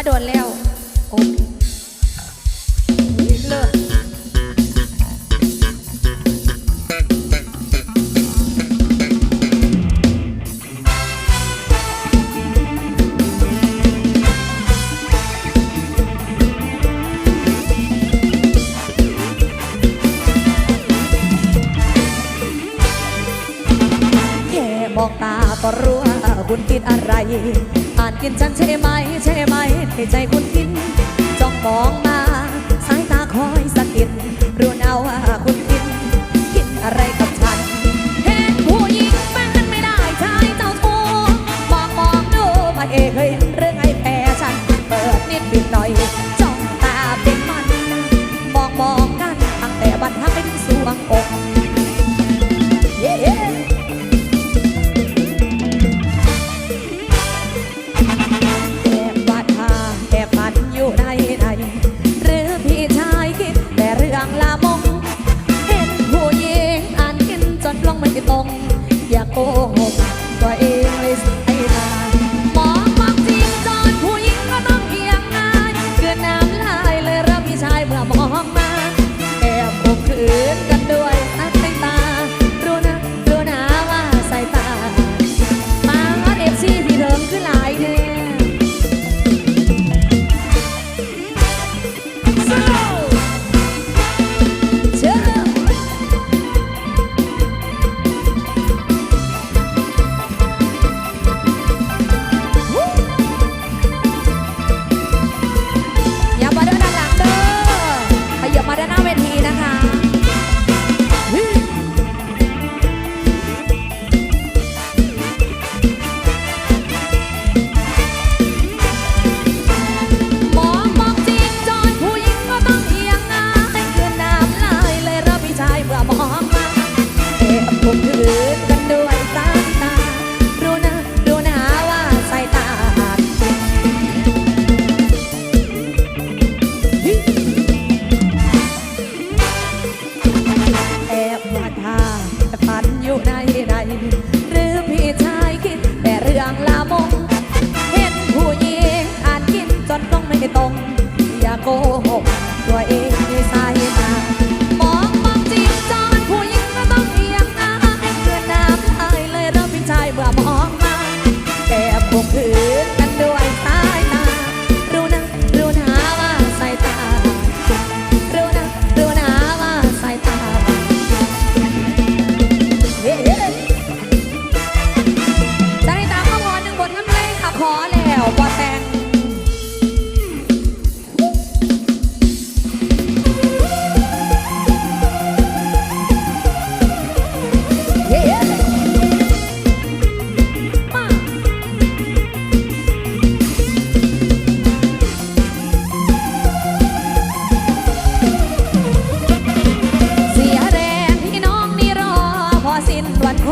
มาโดนแล้ว โอ้เลิกแค่มองตาก็รู้ว่าคุณคิดอะไร กินจันใช่ไหมใช่ไหมให้ใจคุณกินจ้องมองมา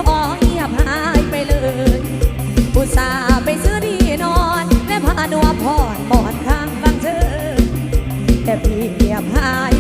อ้อยยับหายไปเลยอุตส่าห์ไปซื้อที่นอน และพาหนัวพอดอนข้างฟังเธอแต่พี่เงียบหาย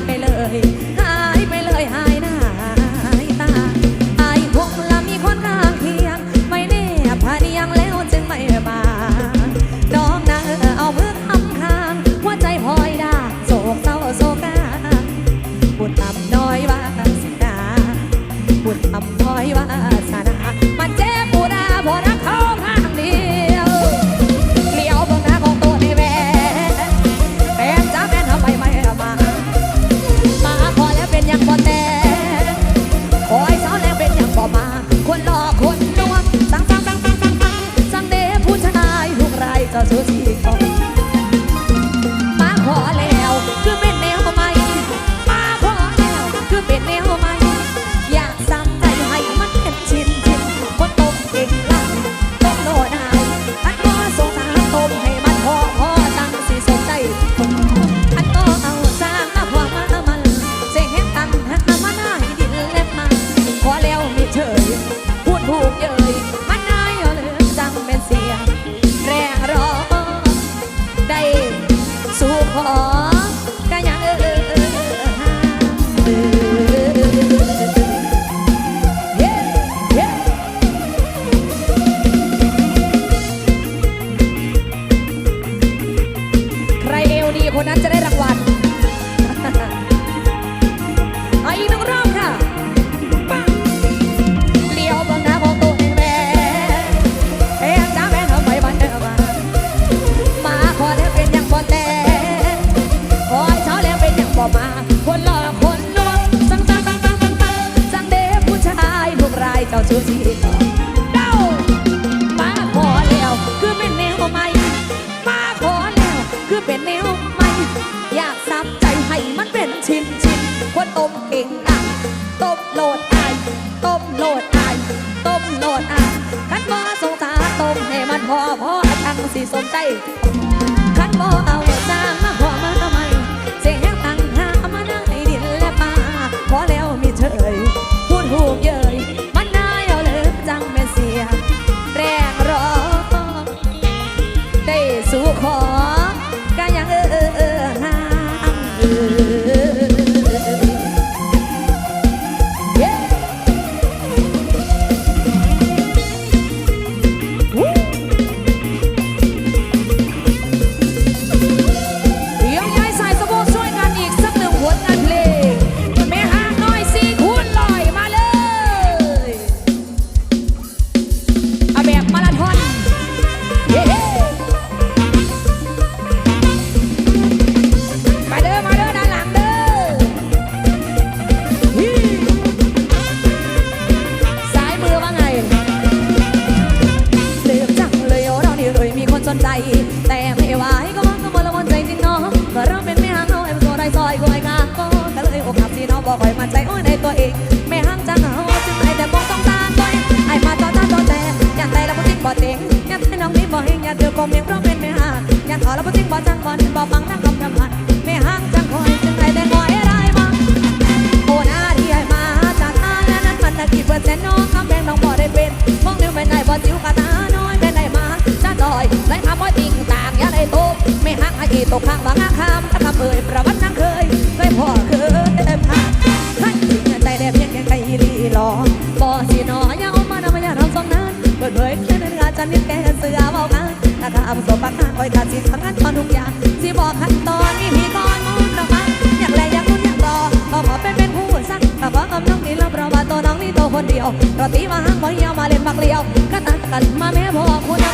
เจ้าชู้ที่ต่อเด้ามาขอแล้ว คือเป็นแนวใหม่ มาขอแล้ว คือเป็นแนวใหม่ อยากซับใจให้มันเป็นชิ้นชิ้นคนต้มเก่งอะต้มโหลดอายต้มโหลดอายต้มโหลดอายคันบ่สงสารต้มให้มันพอพอทั้งสิสนใจคันบ่เอา บอกคอยมั่นใจโอ้ยในตัวเองแม่ห้างจังเอาจึงไอแต่มองต้องตาตัวเองไอ้มาต่อตาต่อแต่อยากได้แล้วบ่จริงบ่เต็งอยากให้น้องนี่บ่เฮงอยากเดือคมเองเพราะเป็นแม่ห้างอยากขอแล้วบ่จริงบ่จังบ่บ่ฟังนั่งคำรำพันแม่ห้างจังคอยจึงไอแต่คอยได้มาโอ้หน้าที่ให้มาจากอาและนั้นมันนักกี่เปอร์เซ็นน้องคำแบ่งน้องบ่ได้เป็นมองนิ้วไม่ได้บ่จิ๋วกะตาน้อยไม่ได้มาจ้าจอยได้คำว่าติ่งต่างอย่าได้ตกไม่หักให้อีตกข้างบางอาคำถ้าคำเอ่ยประวัตินังเคยเคยพอ ลลีหลอบ่สิหนออย่าเอามาทำไมาอย่าทำสองนั้นเปิดเผยแค่เนื้อจันิดแกเสือเบากันถ้าข้าประสบปัญหาคอยขาดสิทำงานตอนทุกอย่างสิบอกขั้นตอนนี้มีตอนมุนออกมาอยากแลอยากลุ้นอยากรอก็ขอเป็นเป็นผู้สักแต่ขอกับน้องนี่รับเราว่าตัวน้องนี่ตัวคนเดียวราตีมาห้างไม่ยวมาเล่นบักเลียวก็ตัดกันมาแม่พ่อคุณ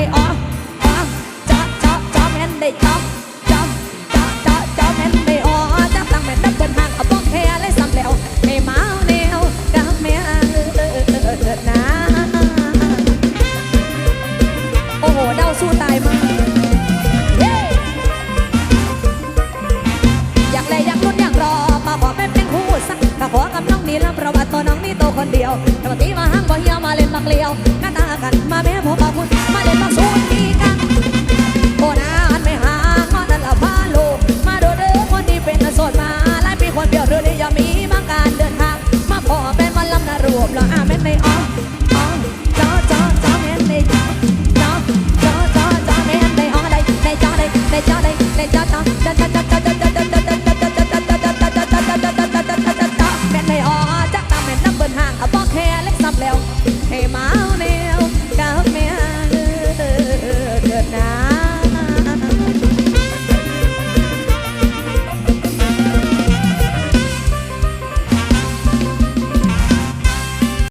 ได้อ๋ออ๋อจ๊อจ๊อจ๊อแม่นได้จ๊อจ๊อจ๊อจ๊อจ๊อแม่นได้อ๋อจับตั้งแม่นนับเดินทางเอาบอกแค่เลยซ้ำแล้วไม่เมาแนวกับแม่เออนะโอ้โหเดาสู้ตายมากเย้อยากเลยอยากลุ้นอยากรอมาขอแม่เป็นคู่สักก็ขอกับน้องนี่รับประวัติตัวน้องนี่ตัวคนเดียวแต่ว่าตีมาห้างบ่เหี่ยวมาเล่นบักเลียว